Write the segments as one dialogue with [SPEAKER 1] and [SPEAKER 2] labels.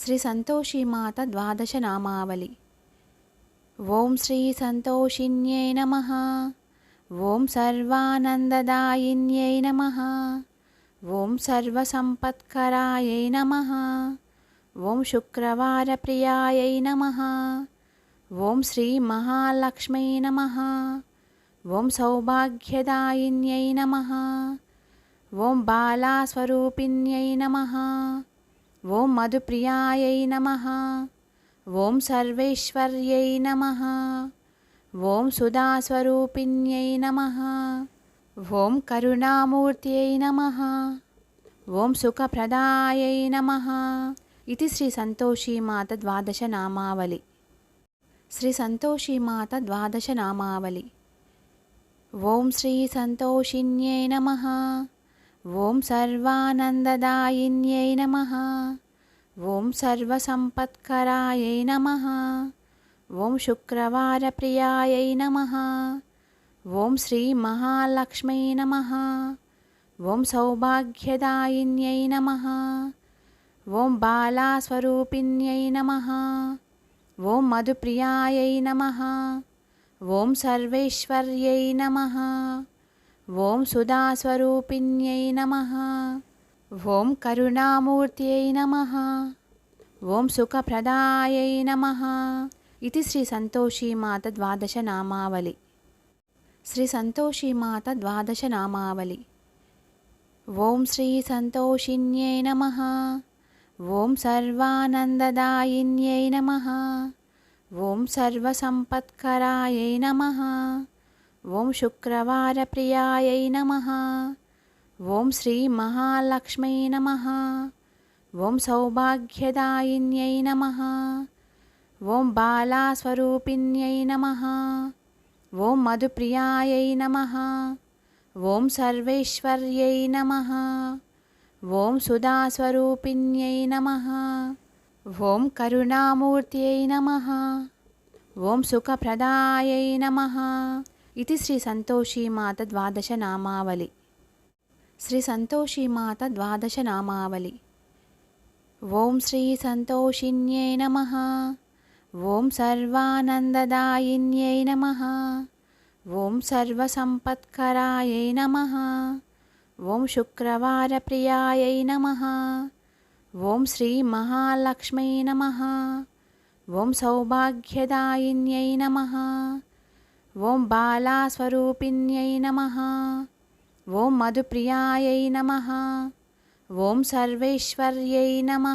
[SPEAKER 1] శ్రీ సంతోషీమాత ద్వాదశనామావళి ఓం శ్రీ సంతోషిణ్యై నమ. ఓం సర్వానందదాయిన్యై నమ. ఓం సర్వసంపత్కరాయై నమ. ఓం శుక్రవారప్రియాయై నమ. ఓం శ్రీ మహాలక్ష్మై నమ. ఓం సౌభాగ్యదాయిన్యై నమ. ఓం బాలాస్వరూపిణ్యై నమ. ఓం మధుప్రియాయై నమ. ఓం సర్వేశ్వర్యై నమ. ఓం సుధాస్వరూపిణ్యై నమ. ఓం కరుణామూర్త్యై నమ. ఓం సుఖప్రదాయై నమ. ఇది శ్రీ సంతోషీమాత ద్వాదశ నామావళి. శ్రీ సంతోషీమాత ద్వాదశ నామావళి. ఓం శ్రీ సంతోషిణ్యై నమ. ఓం సర్వానందదాయిన్యై నమ. ఓం సర్వసంపత్కరాయై నమ. ఓం శుక్రవారప్రియాయై నమ. ఓం శ్రీ మహాలక్ష్మై నమ. ఓం సౌభాగ్యదాయిన్యై నమ. ఓం బాలాస్వరూపిణ్యై నమ. ఓం మధుప్రియాయై నమ. ఓం సర్వేశ్వర్యై నమ. ఓం సుధాస్వరూపిణ్యై నమ. ఓం కరుణామూర్త్యై నమ. ఓం సుఖప్రదాయై నమ. ఇది శ్రీ సంతోషీమాత ద్వాదశ నామావళి. శ్రీ సంతోషీమాత ద్వాదశ నామావళి. ఓం శ్రీ సంతోషిణ్యై నమ. ఓం సర్వానందదాయిన్యై నమ. ఓం సర్వసంపత్కరాయై నమ. ఓం శుక్రవార ప్రియాయై నమ. ఓం శ్రీ మహాలక్ష్మై నమ. ఓం సౌభాగ్యదాయిన్యై నమ. ఓం బాలాస్వరూపిణ్యై నమ. ఓం మధుప్రియాయై నమ. ఓం సర్వేశ్వర్యై నమ. ఓం సుధాస్వరూపిణ్యై నమ. ఓం కరుణామూర్త్యై నమ. ఓం సుఖప్రదాయై నమ. ఇది శ్రీ సంతోషీమాత ద్వాదశ నామావళి. శ్రీ సంతోషీమాత ద్వాదశ నామావళి. ఓం శ్రీ సంతోషిన్యై నమ. ఓం సర్వానందదాయిన్యై నమ. ఓం సర్వసంపత్కరాయై నమ. ఓం శుక్రవారప్రియాయై నమ. ఓం శ్రీ మహాలక్ష్మై నమ. ఓం సౌభాగ్యదాయిన్యై నమ. ఓం బాలాస్వరూపిణ్యై నమ. ఓం మధుప్రియాయై నమ. ఓం సర్వేశ్వర్యై నమ.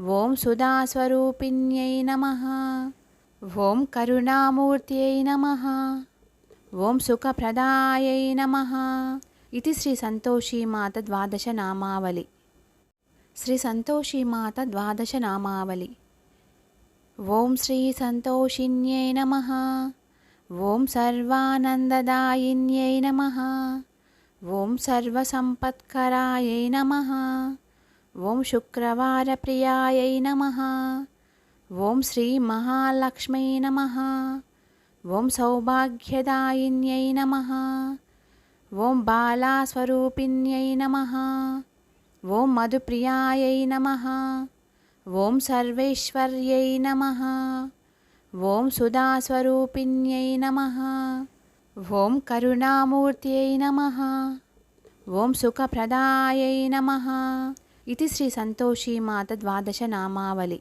[SPEAKER 1] ఓం సుధాస్వరూపిణ్యై నమ. ఓం కరుణామూర్త్యై నమ. ఓం సుఖప్రదాయై నమ. ఇది శ్రీ సంతోషీమాత ద్వాదశ నామావళి. శ్రీ సంతోషీమాత ద్వాదశ నామావళి. ఓం శ్రీ సంతోషిణ్యై నమ. ఓం సర్వానందదాయిన్యై నమ. ఓం సర్వసంపత్కరాయై నమ. ఓం శుక్రవారప్రియాయై నమ. ఓం శ్రీ మహాలక్ష్మై నమ. ఓం సౌభాగ్యదాయిన్యై నమ. ఓం బాలాస్వరూపిణ్యై నమ. ఓం మధుప్రియాయై నమ. ఓం సర్వేశ్వర్యై నమ. ఓం సుధాస్వరూపిణ్యై నమ. ఓం కరుణామూర్త్యై నమ. ఓం సుఖప్రదాయై నమ. ఇది శ్రీ సంతోషీమాత ద్వాదశనామావళి